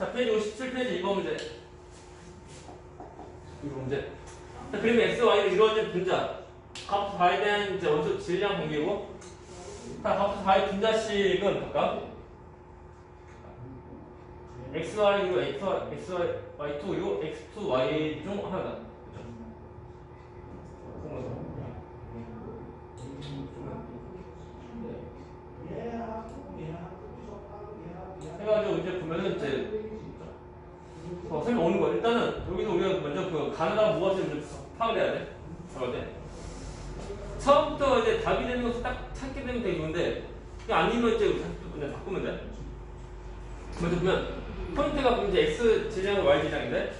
자, 페이지 57페이지 2번 문제. 2번 문제. 자, 그림 x, y로 이루어진 분자. 값 4에 대한 이제 원소 질량 관계고. 자, 값 4의 분자식은 각각 x, y, 그리고 x, y, x, y, y2, 그리고 x2, y 중 하나다. 그죠? 해가지고 이제 보면은 이제 어, 설명 오는 거 일단은 여기서 우리가 먼저 그 가나다 무엇을 좀 파악을 해야 돼. 돼. 처음부터 이제 답이 되는 것을 딱 찾게 되면 되게 좋은데 아니면 이제 그냥 바꾸면 돼. 먼저 보면 포인트가 이제 x 질량과 y 질량인데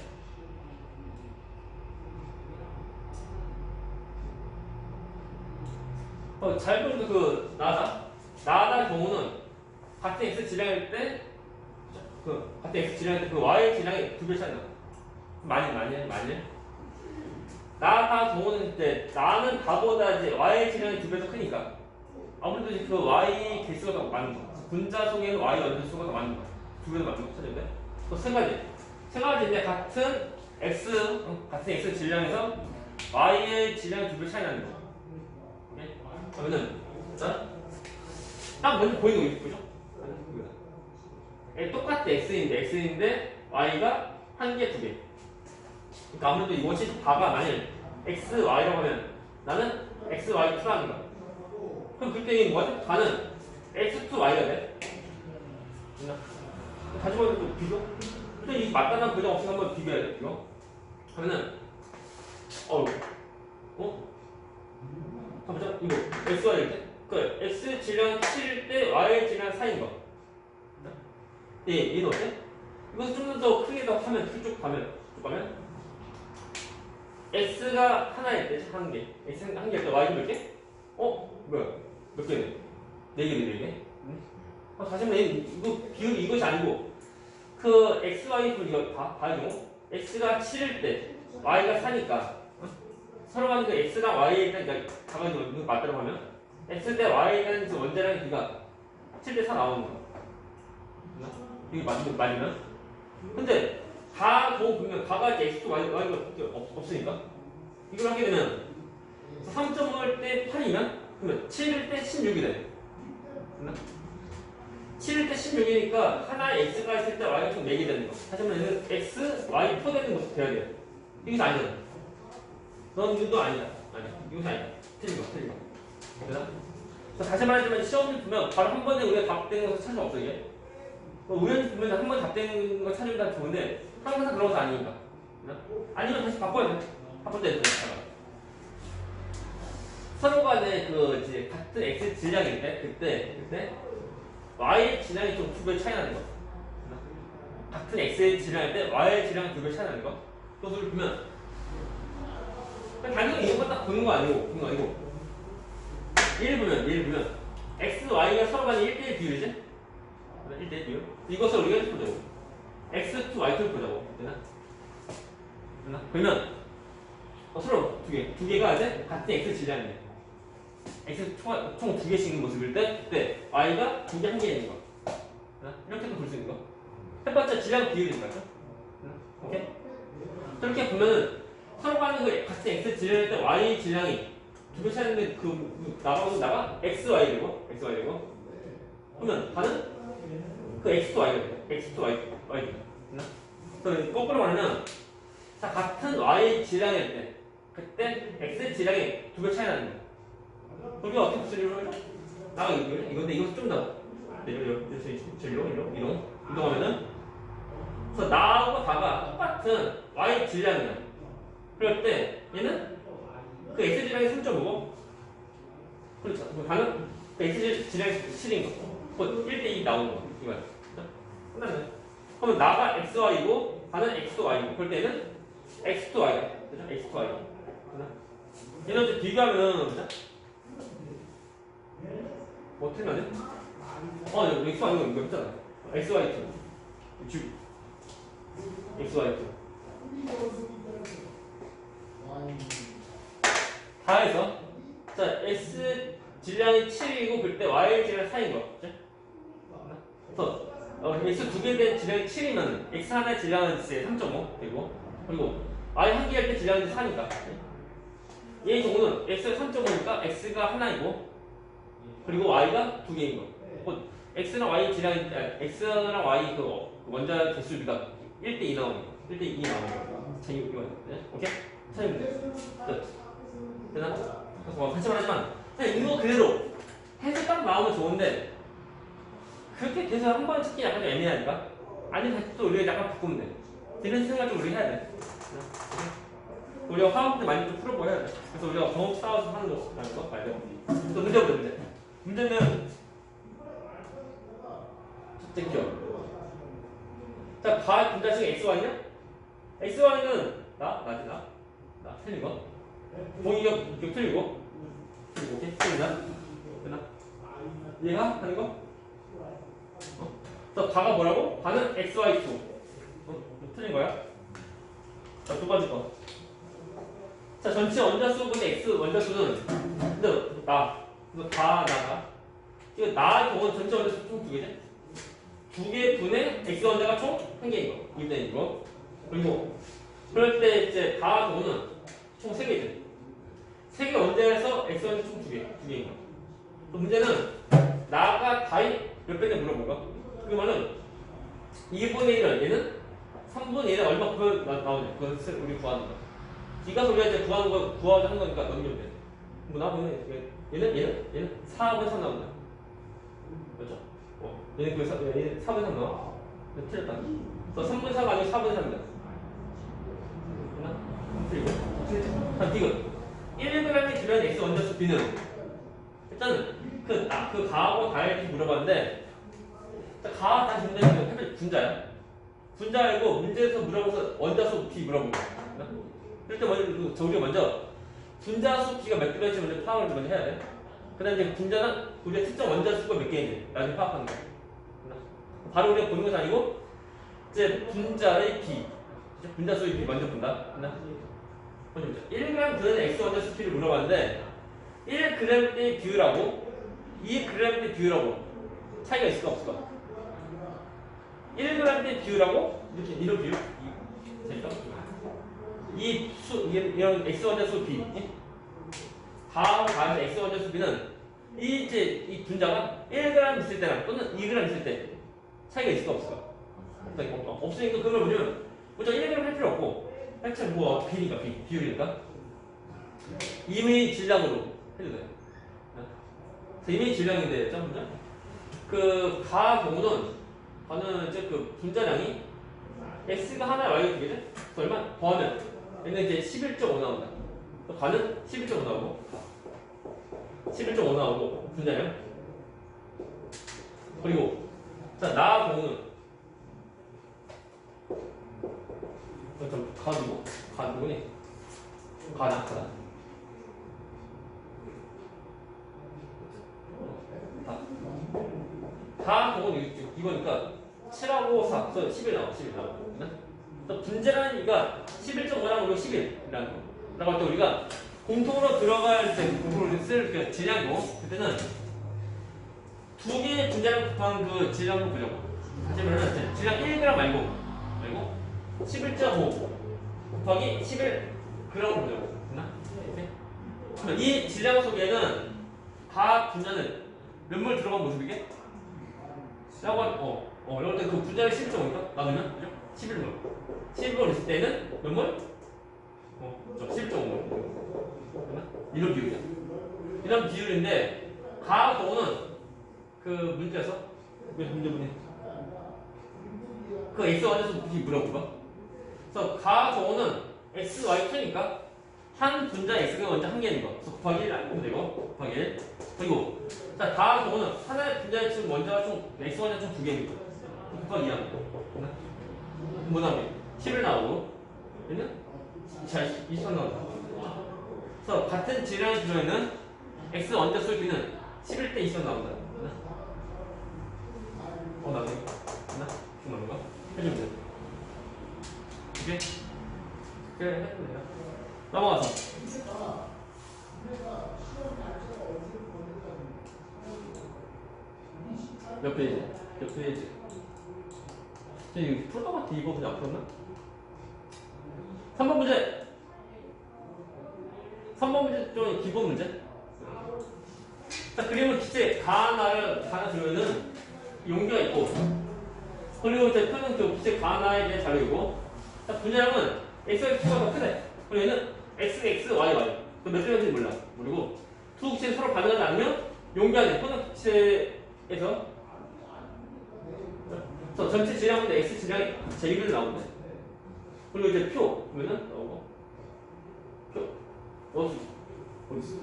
어, 잘 보면 그 나다 나다 경우는 같은 x 질량일 때 그 같은 x 질량일 때그 y 질량이 두배 차이 나. 많이 많이 많이. 나다 경우는 이제 나는 다보다 이제 y 질량이 두 배 더 크니까 아무래도 이제 그 y 개수가 더 많은 거. 분자 속에는 y 원소 수가 더 많은 거. 두배더 많은 거 돼. 또세 가지. 세 가지인데 같은 x 어, 같은 x 질량에서 y의 질량이 두 배 차이 나는 거. 그러면은 자, 딱 먼저 보이는 거 있- 보이죠? 예, 똑같아 x인데 x인데 y가 한 개, 두 개. 그러니까 아무래도 이것이 바가 만일 x, y라고 하면 나는 x, y 추가하는 거야. 그럼 그때 이게 뭐지? 가는 x2, y가 돼. 다시 또 비교. 근데 이 맞다는 부정 없이 한번 비교해야 돼. 이거. 그러면은 어, 어? 한번 보자. 이거 x, y일 때. 그 x 질량 7일 때 y 질량 4인 거. 예, 얘는 어때? 이것을 좀 더 크게 더 하면 쭉 가면 쭉 가면 x가 하나일 때 한 개, x 한 개일 때 y는 몇 개? 어? 뭐야? 몇 개네? 네 개네, 네 개. 어, 다시 한번 얘- 이거 비율 이것이 아니고 그 x, y 그 이거 봐, 봐요. x가 7일 때 y가 4니까 서로 간그 x랑 y에 대한 그러니까 가만히 이거 맞다고 하면 x 대한 그 원자량의 비가 7대 4 나오는 거야. 이게 맞으면 맞으면 근데 가 보고 보면 가가 이제 x2 y y가 없, 없으니까 이걸 하게 되면 3.5일 때 8이면 그러면 7일 때 16이 돼. 됐나? 7일 때 16이니까 하나에 x가 있을 때 y가 총 4개 되는 거. 한번 얘는 x, y 포 되는 모습 돼야 돼. 이것이 아니잖아. 넌 이것도 아니다. 아니야. 이것이 아니다. 틀린 거, 틀린 거. 됐나? 다시 말하지만 시험을 보면 바로 한 번에 우리가 답되는 것을 찾을 없어 이게. 뭐 우연히 보면 한번 답되는 거 찾으면 좋은데 항상 그런 것은 아니니까. 아니면 다시 바꿔야 돼. 때 있잖아. 서로 간에 그 이제 같은 x 질량일 때 그때 그때 y 질량이 좀 두 배 차이 나는 거. 같은 x의 질량일 때 y의 질량이 두배 차이 나는 거. 그것을 보면 그냥 당연히 이것만 딱 보는 거 아니고 보는 거 아니고 1 보면 1 보면 x, y가 서로 간에 1대1 비율이지? 1대1 비율. 이것을 우리가 이렇게 보자고. x2, y2를 보자고. 되나? 되나? 그러면 어, 서로 두 개, 두 개가 이제 같은 x 질량이네. x 총두 개씩 있는 모습일 때, 그때 y가 두 개, 한 개 있는 거. 되나? 이렇게도 볼 수 있는 거. 첫 번째 질량 비율인 거죠. 오케이? 그렇게 보면은 서로 가는 그 같은 x 질량일 때 y 질량이 두개 차이인데 그, 그 나가고 나가 x, y 되고, x, y 되고. 그러면 가는 그 x to y가 돼. x to y, y 되나? 그래서 거꾸로 말하면 자, 같은 y 질량일 때 그때 x 질량이 두 배 차이 나는 거야. 우리가 어떻게 수리를 하죠? 나가 이거 이건데 이거 좀더 이렇게 이렇게 진로 이동 이동 이동하면은 그래서 나하고 다가 똑같은 y 질량이야. 그럴 때 얘는 그 x 질량이 3.5고 그렇죠. 그럼 다는 그 x 질량이 7인 거. 그 1대2 나오는 거. 이거야. 끝났네. 그러면 나가 xy고 다는 x to y고 그럴 때는 x to y다. 그죠? x to y. 얘는 이제 비교하면 그죠? 뭐 어떻게 하냐? 어, 여기 x y 이거 있잖아. x y 2. 주. x y 2. 다 해서 자 x 질량이 7이고 그때 y 질량 4인 거. 그죠? 그래서 어, x 두 대한 질량이 7이면 x 하나의 질량은 이제 3.5 되고 그리고 y 한 개일 때 질량이 4니까 얘의 경우는 x가 3.5니까 x가 하나이고 그리고 y가 두 개인 거. 곧 x랑 y 질량이 아니, x랑 y 그 원자 개수비가 1대 2 나오는 거. 1대 2 나오는 거. 자 이거 네? 오케이? 찾으면 돼. 끝. 되나? 뭐 같이 말하지만 그냥 이거 그대로 해서 딱 나오면 좋은데 그렇게 돼서 한 번에 찾기 약간 좀 애매하니까 아니면 다시 또 우리가 약간 바꾸면 돼. 이런 생각을 좀 우리 해야 돼. 우리가 화학 문제 많이 좀 풀어보고 해야 돼. 그래서 우리가 경험 쌓아서 하는 거 말고 거 말고. 또 문제 보자 문제. 문제는 첫째 기억. 자, 가의 분자식 xy냐? xy는 나? 나지 나? 나 틀린 거? 봉이 격, 격 틀리고 틀리고 오케이? 틀리나? 되나? 얘가 하는 거? 어? 자, 가가 뭐라고? 가는 xy2 어? 이거 틀린 거야? 자, 두 번째 거. 자, 전체 원자수분의 x 원자수는 근데 나, 이거 다 나가. 이거 나의 경우는 전체 원자수 총 두 개지? 두개 분의 x 원자가 총 한 개인 거. 이분의 이거. 그리고 그럴 때 이제 다 경우는 총 세 개지. 세 개 원자에서 x 원자 총두 개, 두 개인 거. 그 문제는 나가 다이 몇 배냐 물어본 거. 그 말은 2분의 1을 얘는 3분의 1에 얼마 그 나- 나오냐. 그것을 우리 구하는 거. 네가 우리가 이제 구하는 거 구하자 하는 거니까 넘기면 돼. 뭐 나보면 얘는 얘는 얘는 4분의 3 나온다. 그렇죠? 어. 얘는 그 4, 얘는 4분의 3 나와. 네, 틀렸다. 그래서 3분의 4가 아니고 4분의 3이다. 됐나? 틀리고. 자, 디귿. 1g이 들어있는 x 원자수 b는 일단은 그, 아, 그 가하고 다를 물어봤는데 자, 가하 다 분자는 해볼 분자야. 분자이고 문제에서 물어봐서 원자수 b 물어본 거야. 일단 먼저 그 저우리가 먼저 분자수 b가 몇 개인지 먼저 파악을 먼저 해야 돼. 그다음에 이제 분자는 우리가 특정 원자수가 몇 개인지 나중에 파악하는 거야. 바로 우리가 보는 것이 아니고 이제 분자의 b, 분자수의 b 먼저 본다. 됐나? 먼저 보자. 1g 드는 x 원자수 b를 물어봤는데 1g 대 비율하고 2g 대 비율하고 차이가 있을까 없을까? 1g 대 비율하고 이렇게 이런 비율? 이, 수, 이- 이런 x 원자 수 b 다음 가에서 x 원자 수 b는 이 이제 이 분자가 1g 있을 때랑 또는 2g 있을 때 차이가 있을까 없을까? 없다니까. 없- 없으니까 그걸 뭐냐면 먼저 1g 할 필요 없고 하여튼 뭐 b니까 b 비율이니까 이미 질량으로 해도 돼요. 그래서 이미 질량인데 점 분자 그 가 경우는 가는 이제 그 분자량이 x가 하나 y가 두 개죠? 얼마 더하면 얘는 이제 11.5 나온다. 그래서 가는 11.5 나오고 11.5 나오고 분자량 그리고 자나 경우는 어, 좀 가누구 가누구니 가나 가나 다. 다 경우는 이- 이거니까 7하고 4, 그래서 11 나와, 11 나와. 네? 또 분자라는 이가 11.5라고 우리가 11이라는 거. 라고 할 때 우리가 공통으로 들어갈 때 공통으로 쓸 그 질량이고 그때는 두 개의 분자를 곱한 그 질량을 보자고. 다시 말하면 질량 1g 말고 말고 11.5 곱하기 11g을 보자고. 됐나? 이 질량 속에는 각 분자는 몇몰 들어간 모습이게? 라고 할, 어, 어, 이럴 때그 분자를 11.5니까 나누면, 그죠? 11몰. 11몰 있을 때는 몇 몰? 어, 저 11.5몰. 이런 비율이야. 이런 비율인데, 가 경우는 그 문제에서, 왜 문제분이? 그 x 물어본 거? 그래서 가 경우는 x, y t니까 한 분자 x가 먼저 한 개인 거. 그래서 곱하기 1 알면 되고, 곱하기 1. 그리고 자, 다음 경우는 하나의 분자의 지금 원자가 총 x 원자 총두 개입니다. 곱하기 2 하는 거. 뭐 나오게? 10을 나오고 얘는 자, 20을 나온다. 그래서 같은 질량이 들어있는 x 원자 수의 비는 11대 20을 나온다. 어, 나오네. 됐나? 지금 나온 거? 해주면 돼. 오케이? 그래, 해주면 돼요. 넘어가서. 몇 페이지? 몇 페이지? 저 이거 풀것 같아 이거 그냥 풀었나? 3번 문제 3번 문제 좀 기본 문제 자 그림은 기체 가하나를 하나 들으면은 용기가 있고 그리고 이제 표는 그 기체 가하나에 대한 자료이고 자 분자량은 xx가 더 크네 그리고 얘는 x, x, y, y 그몇 대인지 몰라. 모르고. 두 기체 서로 반응하지 않으면 용기 안에 표는 기체에서 그래서 전체 질량보다 x 질량이 제일을 나오는데. 그리고 이제 표 보면은 나오고. 표. 어디 어디?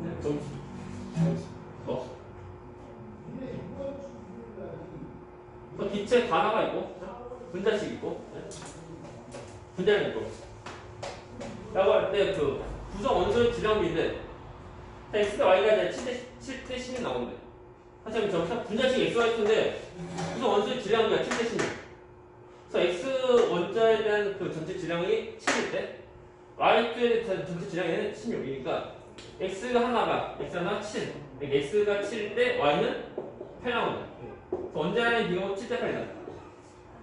네, 저기 있어. 어. 그 기체 가나가 있고 분자식 있고 네. 분자량 있고. 라고 할 때 그 구성 원소의 질량비인데 자, X대 Y가 이제 7대, 7대 10이 나오는데. 사실 저기서 분자식 X, Y인데 구성 원소의 질량비가 7대 16 그래서 X 원자에 대한 그 전체 질량이 7일 때 Y2에 대한 전체 질량이 16이니까 X가 하나가 X 하나 7 X가 7일 때 Y는 8 나온다 원자량의 비가 7대 8이다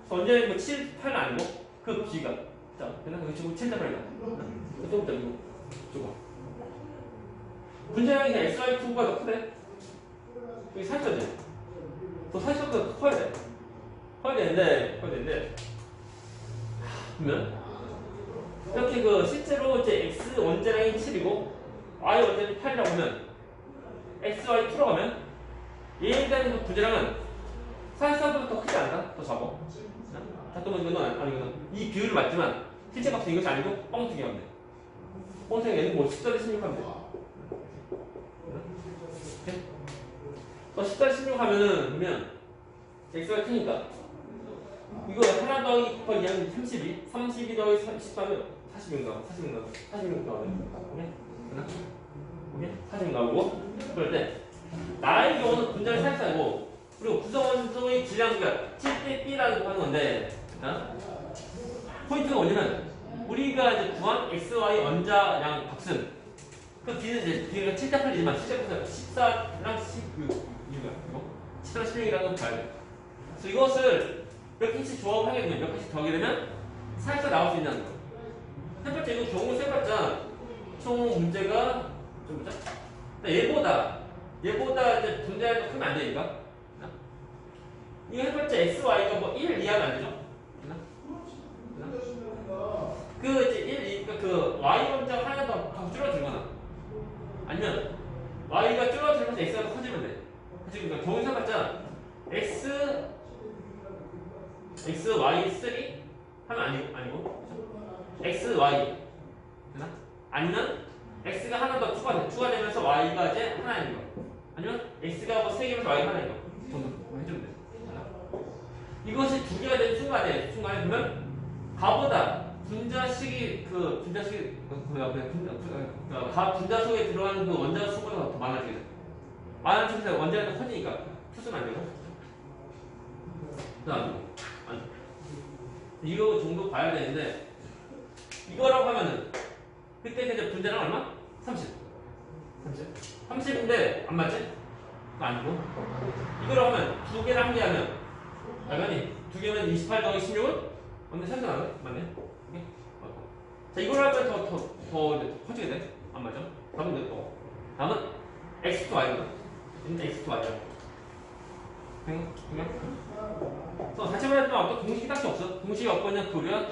원자량이 뭐 7, 8은 아니고 그 비가. 자 그냥 그 친구 7대 8이다 조금 더 이거 조금 분자량이 그냥 XY2가 더 크네 여기 살쪄지 더 살쪄도 커야 돼. 커야 되는데 커야 되는데. 그러면 이렇게 그 실제로 이제 X 원자량이 7이고 Y 원자량이 8이라고 하면 XY2로 가면 얘에 대한 그 분자량은 사실상보다 더 크지 않나? 더 작아 잠깐만 이거는 아니거든 이 비율을 맞지만 실제 값은 이것이 아니고 뻥튀기 하면 돼 뻥튀기 얘는 뭐 10짜리 16 하면 돼? 어, 10짜리 16 하면은 그러면 x가 크니까 이거 하나 더하기 곱하기 2하면 32 32 더하기 30 하면 46 나와 46 나와 46 나와 오케이? 오케이? 46 나오고 그럴 때 나의 경우는 분자를 살살고 그리고 구성원소의 질량비가 7대 B라고 하는 건데 어? 포인트가 뭐냐면 우리가 이제 구한 XY 원자량 값은 그 B는 이제 B가 7대 8이지만 실제로는 14랑 16 이유가 이거 14랑 16이라는 걸 봐야 돼 그래서 이것을 몇 개씩 조합하게 되면 몇 개씩 더하게 되면 살짝 나올 수 있다는 거. 첫 번째 이거 경우 세봤자 총 문제가 좀 보자. 얘보다 얘보다 이제 분자가 크면 안 되니까. 이거 해봤자 x, y가 뭐 1 이하가 안 되죠? 되나? 되나? 그 이제 1, 2, 그러니까 그 y 원자 하나 더, 더 줄어들거나 아니면 y가 줄어들면서 x가 더 커지면 돼. 지금 그러니까 경우 세봤자 x x, y, 3 하면 아니고, 아니고 x, y 되나? 아니면 x가 하나 더 추가돼 추가되면서 y가 이제 하나인 거 아니면 x가 뭐 3개면서 y가 하나인 거? 이것이 두 개가 된 순간에 순간에 보면 가보다 분자식이 그 분자식 그, 그 앞에 분자 그, 그, 가 분자 속에 들어가는 그 원자 수보다 더 많아지게 돼 많아지면서 원자가 더 커지니까 투수는 안 되고 그다음 아니, 이거 정도 봐야 되는데 이거라고 하면은 그때 이제 분자량 얼마? 30 30 30인데 안 맞지? 그거 아니고. 이거라고 하면 두 개를 한개 하면 알가니 두 개면 28 더하기 16은 맞네 30 나네 맞네 오케이? 맞고. 자 이걸 하면 더더더 커지게 돼? 안 맞죠? 답은 됐고 다음은 x to y거든 x to y야 그냥 그냥 그래서 자체 발전은 어떤 공식이 딱히 없어. 공식이 없고 그냥 그 우리가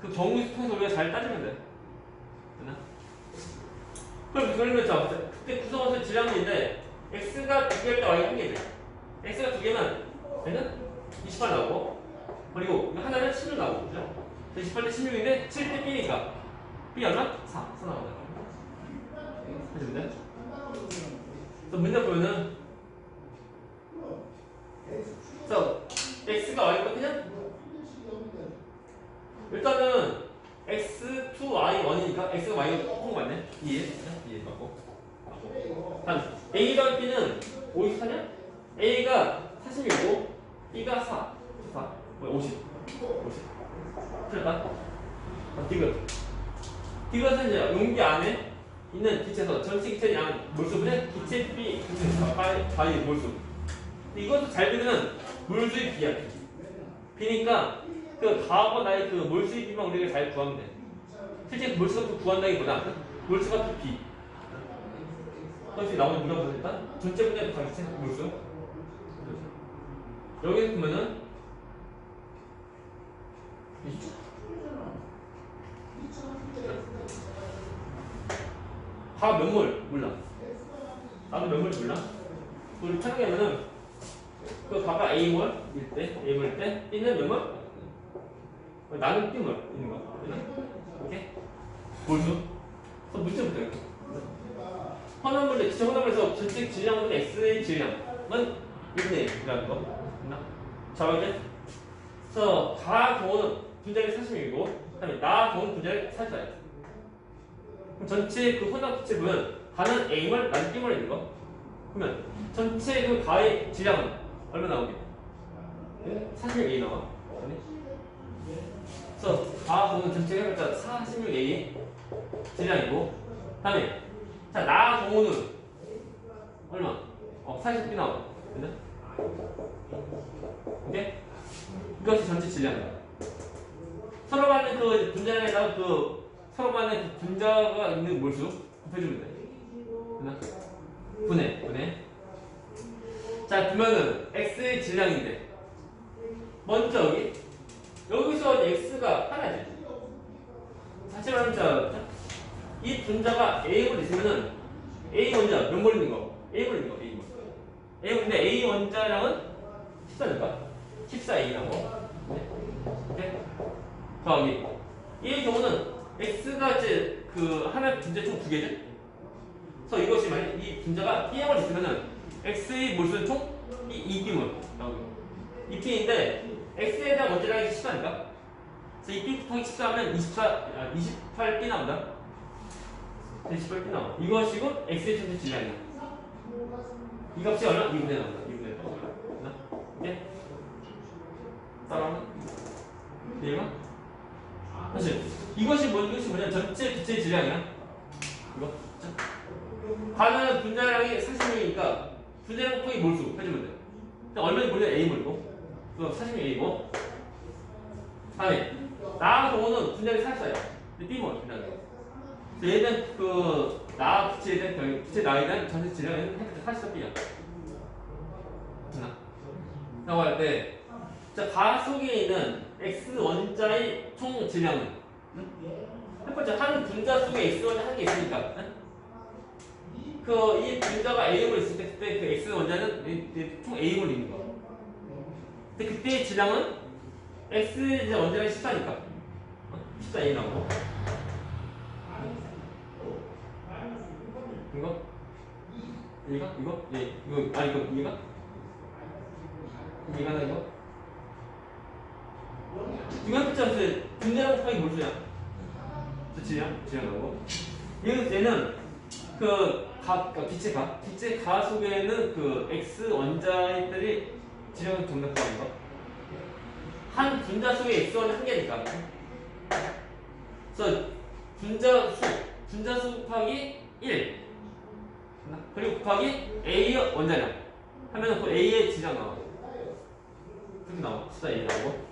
그 경우 통해서 우리가 잘 따지면 돼. 됐나? 그럼 그러면 자, 그때 구성원소 질량비인데 x가 두 개일 때 y가 한 개지. x가 두 개면 얘는 28 나오고 그리고 하나는 16 나오고 그죠? 28대 16인데 7대 b니까 b 얼마? 4. 4 나온다. 돼? 그래서 문제 보면은 그래서 x가 y가 그냥 일단은 x 2 y 1이니까 x가 y가 콩 맞네 2에 2에 맞고 맞고 다음 a랑 b는 54냐? a가 46이고 b가 4 4 뭐야 50 50 틀렸다? 아, 디귿 디귿은 이제 용기 안에 있는 기체에서 전체 기체 양 몰수분의 기체 B 기체 바이, 바이 몰수. 이것도 잘 비는 몰수의 B야. B니까 그 가하고 나의 그 몰수의 B만 우리가 잘 구하면 돼. 실제 또 구한다기보다 몰수가 또 B. 그것이 나오는 일단 전체 분야도 다 기체 몰수. 여기서 보면은 다 몇몰 몰라. 나도 몇몰 몰라. 우리 편하게 하면은 그 가가 A몰 일 때, A몰일 때 B는 몇 몰? 나는 B몰 있는 거. 오케이? 몰수. 그럼 문제부터 이렇게. 혼합물의 기체 혼합물에서 전체 질량분의 X의 질량은 있네라는 거. 자, 이제 그래서 가 경우는 분자의 40이고 그 다음에 나 경우는 분자의 44야. 그럼 전체 그 혼합 기체 보면 가는 A몰, 나는 B몰 있는 거. 그러면 전체 그 가의 질량은 얼마 나오게? 46A 나와. 그래서 가 경우는 전체가 해봤자 46A 질량이고 그 다음에 자, 나 경우는 얼마? 어, 40B 나와. 됐나? 오케이? 이것이 전체 질량이다. 서로 간의 그 분자에다가 그 서로 간의 그 분자가 있는 몰수 곱해주면 돼. 됐나? 분해, 분해. 자, 그러면은 x의 질량인데 먼저 여기 여기서 x가 하나지. 사실 말하면 자, 이 분자가 A몰 있으면은 A 원자 몇몰 있는 거? A 몰 있는 거, A 몰. A 근데 A 원자량은 14니까 14A라고. 네. 네. 더하기. 이 경우는 X가 이제 그 하나의 분자 총 두 개죠? 그래서 이것이 만약 이 분자가 Pm을 있으면은 X의 몰수는 총 2P몰 나오고. 2P인데 X에 대한 원자량이 14니까. 그래서 2P 곱하기 14 하면 24, 아, 28P 나온다. 28P 나와. 이것이고 X의 전체 질량이야. 이 값이 얼마? 2분의 나온다. 2분의 나온다. 오케이? 따라오면? 얘가? 사실 이것이 뭐 이것이 뭐냐 전체 기체 질량이야. 이거. 자. 가면 분자량이 40명이니까 분자량 곱하기 몰수 해주면 돼. 근데 얼마나 몰려 A 몰고. 그럼 40명 A고. 다음에 나 경우는 분자량이 44야. 근데 B 몰 분자량. 얘는 그 나 기체 나에 대한 전체 질량은 44B야. 라고 할 때, 자, 가 속에 있는 X 원자의 총 질량은? 첫 번째, 한 분자 속에 X 원자 한 개 있으니까. 그, 이 분자가 A몰 있을 때, 그때 그 X 원자는 총 A몰 있는 거. 근데 그때의 질량은 X 원자량이 14니까. 14A 나오고. 이거? 이거? 이거? 예, 이거, 아, 이거, 이거? 이거나 이거? 했잖아. 분자량 곱하기 몰수야. 그치야? 지야 나오고. 얘는, 얘는, 그, 가, 그 기체 가, 기체 가 속에는 그 X 원자들이 지령 정답 구하는 거. 한 분자 속에 X 원자 한 개니까. 그래서 분자 수, 분자 수 곱하기 1. 그리고 곱하기 A 원자량 하면은 그 A의 질량 나와. 그렇게 나와. 14A 나오고.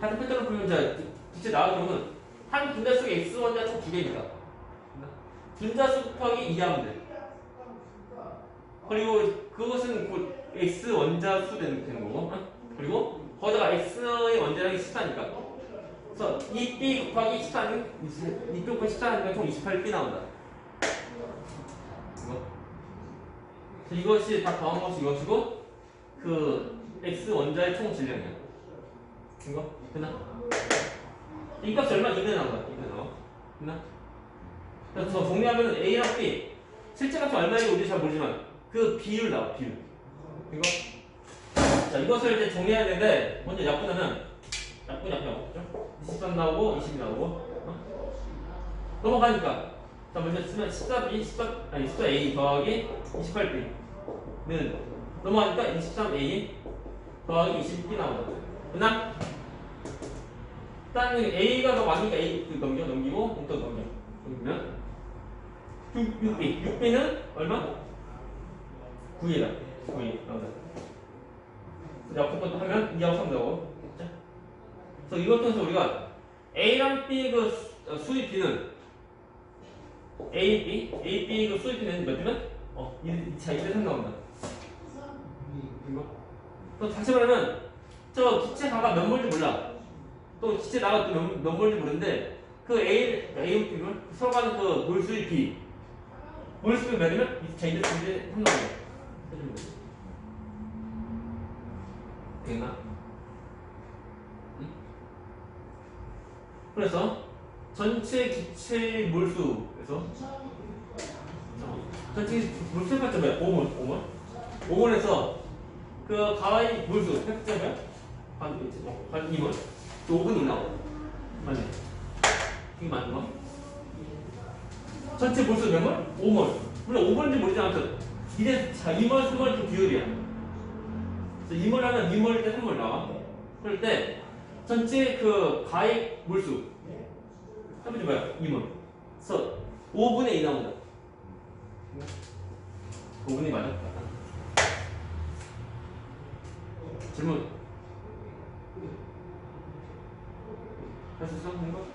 같은 패턴을 보면 자, 기체 나올 경우는 한 분자 속에 X 원자 총두 개니까. 분자 수 곱하기 2 하면 돼. 그리고 그것은 곧 X 원자 수 되는, 거고. 어? 그리고 거기다가 X의 원자량이 14니까. 그래서 2B 곱하기 14는 2B 곱하기 14는 총 28B 나온다. 이것이 다 더한 것이 이것이고 그 x 원자의 총 질량이야. 이거 됐나? 이 값이 얼마 이대 나온 거야? 이대 나와. 됐나? 그래서 정리하면 a랑 b 실제 값이 얼마인지 우리 잘 모르지만 그 비율 나와 비율. 이거. 자 이것을 이제 정리해야 되는데 먼저 약분하면 약분 약분 나오죠? 23 나오고 20 나오고 어? 넘어가니까 자 먼저 쓰면 14b 14 아니 14a 더하기 28b는 넘어가니까 23a 더하기 20b 나온다. 됐나? 일단은 a가 더 많으니까 a 그 넘겨 넘기고 또 넘겨 넘기면 6, 6B 6B는 얼마? 9이다 9이 나오다 옆에 것도 하면 2하고 3 나오고 자. 그래서 이것 통해서 우리가 A랑 B 그 수- 어, A, B, A, B 그 수입 B는 몇 개면? 어, 1, 자, 1대 3 나온다 이거 또 다시 말하면 저 기체 가가 몇 몰지 몰라 또 기체 나가 또 몇, 몇 몰지 모르는데 그 A, A, B를 서로 가는 그 몰수의 B 몰수의 몇 개면? 자, 2대 3 나온다 됐나? 응? 그래서 전체 기체 몰수에서 전체 몰수 팩터 뭐야? 5몰, 5몰? 5몰에서 그 팩터 뭐야? 한, 어, 한 2몰? 또 5분 있나? 맞네 이게 맞는 거? 전체 몰수 몇 몰? 5몰 물론 5몰인지 모르지 않아도 이제 자 2몰, 3몰 그 비율이야 그래서 2몰 하면 2몰일 때 3몰 나와 그럴 때 전체 그 가액 몰수 해보지 뭐야 2몰 그래서 5분의 2 나온다 5분의 2 맞아? 질문 할수 있어? 이거?